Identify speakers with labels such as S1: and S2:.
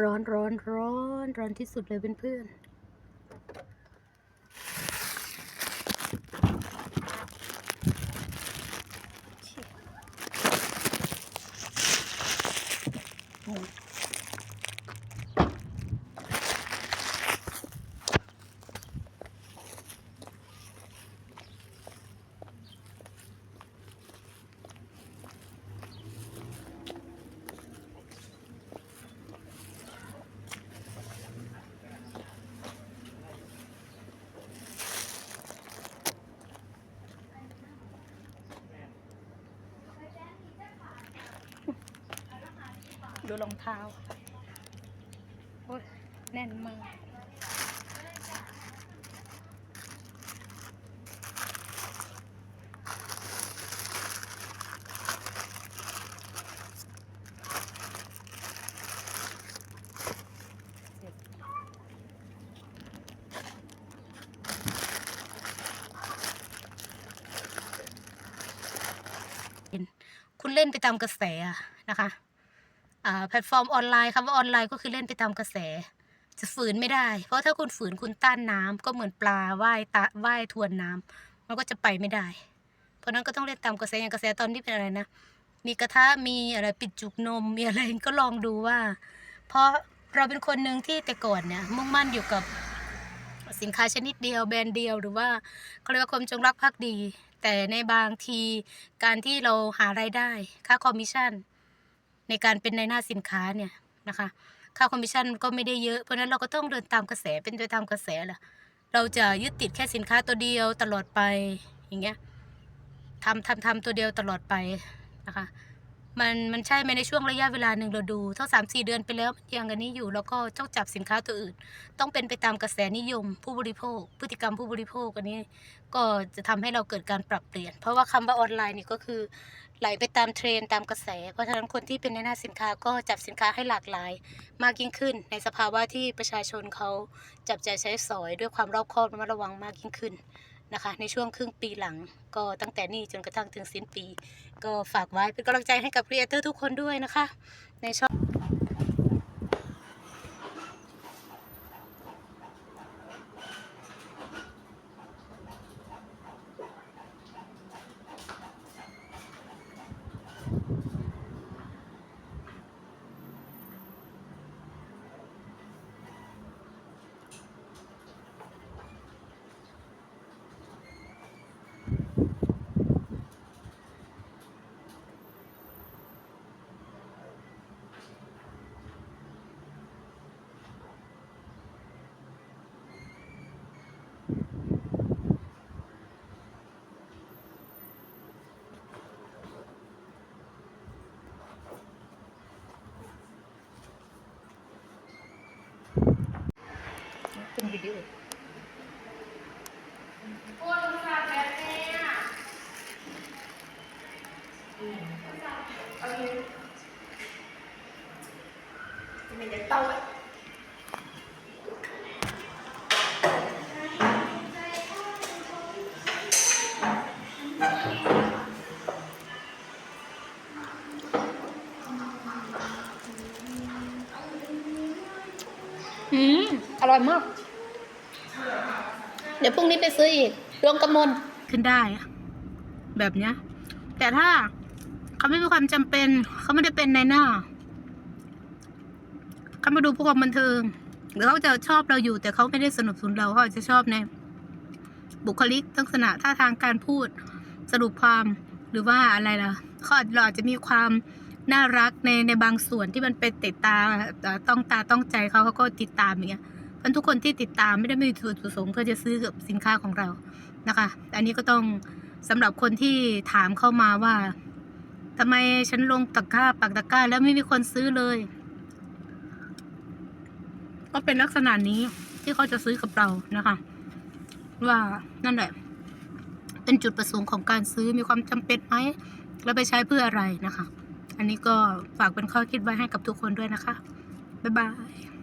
S1: ร้อนร้อนร้อนร้อนที่สุดเลยเพื่อนๆ ดูรองเท้าโอ้ยแน่นมากคุณเล่นไปตามกระแสอะนะคะ อ่าแพลตฟอร์มออนไลน์คำว่าออนไลน์ก็คือเล่นไปตามกระแส จะฝืนไม่ได้ เพราะถ้าคุณฝืนคุณต้านน้ำก็เหมือนปลาว่ายตะว่ายทวนน้ำมันก็จะไปไม่ได้ เพราะนั้นก็ต้องเล่นตามกระแสอย่างกระแสตอนนี้เป็นอะไรนะมีกระทะมีอะไรปิดจุกนมมีอะไรก็ลองดูว่า เพราะเราเป็นคนหนึ่งที่แต่ก่อนเนี่ยมุ่งมั่นอยู่กับสินค้าชนิดเดียวแบรนด์เดียวหรือว่าเขาเรียกว่าความจงรักภักดี แต่ในบางทีการที่เราหารายได้ ค่าคอมมิชชั่น ในการเป็นในหน้าสินค้าเนี่ยนะคะค่าคอมมิชชั่นก็ไม่ได้เยอะ เพราะนั้นเราก็ต้องเดินตามกระแสเป็นไปตามกระแสแหละเราจะยึดติดแค่สินค้าตัวเดียวตลอดไปอย่างเงี้ยทำทำทำตัวเดียวตลอดไปนะคะ มันมันใช่ไหมในช่วงระยะเวลาหนึ่งเราดูเท่าสามสี่เดือนไปแล้วมันยังอันนี้อยู่แล้วก็ต้องจับสินค้าตัวอื่น ต้องเป็นไปตามกระแสนิยม ผู้บริโภค พฤติกรรมผู้บริโภคอันนี้ ก็จะทำให้เราเกิดการปรับเปลี่ยน เพราะว่าคำว่าออนไลน์นี่ก็คือ ไหลไปตามเทรนตามกระแส เพราะฉะนั้นคนที่เป็นในหน้าสินค้าก็จับสินค้าให้หลากหลาย มากยิ่งขึ้น ในสภาวะที่ประชาชนเขาจับใจใช้สอยด้วยความรอบคอบระมัดระวังมากยิ่งขึ้นนะคะ ในช่วงครึ่งปีหลังก็ตั้งแต่นี้จนกระทั่งถึงสิ้นปี ก็ฝากไว้เป็นกำลังใจให้กับครีเอเตอร์ทุกคนด้วยนะคะ ในช่อง เป็นวิดีโออืม อร่อยมาก เดี๋ยวพรุ่งนี้ไปซื้ออีกรวมกำมลขึ้นได้ แบบเนี้ย แต่ถ้าเขาไม่มีความจำเป็น เขาไม่ได้เป็นในหน้า เขามาดูพวกความบันเทิง หรือเขาจะชอบเราอยู่ แต่เขาไม่ได้สนับสนุนเราเขาอาจจะชอบใน บุคลิกลักษณะท่าทางการพูด สรุปความหรือว่าอะไรล่ะเขาอาจเราอาจจะมีความน่ารักในในบางส่วนที่มันเป็นติดตาต้องตาต้องใจเขาเขาก็ติดตามอย่างเงี้ย เพราะทุกคนที่ติดตามไม่ได้มีจุดประสงค์เพื่อจะซื้อกับสินค้าของเรานะคะ อันนี้ก็ต้องสำหรับคนที่ถามเข้ามาว่าทำไมฉันลงตะกร้าปักตะกร้า แล้วไม่มีคนซื้อเลย ก็เป็นลักษณะนี้ที่เขาจะซื้อกับเรานะคะ ว่านั่นแหละ เป็นจุดประสงค์ของการซื้อมีความจำเป็นไหมแล้วไปใช้เพื่ออะไรนะคะ อันนี้ก็ฝากเป็นข้อคิดไว้ให้กับทุกคนด้วยนะคะบ๊ายบาย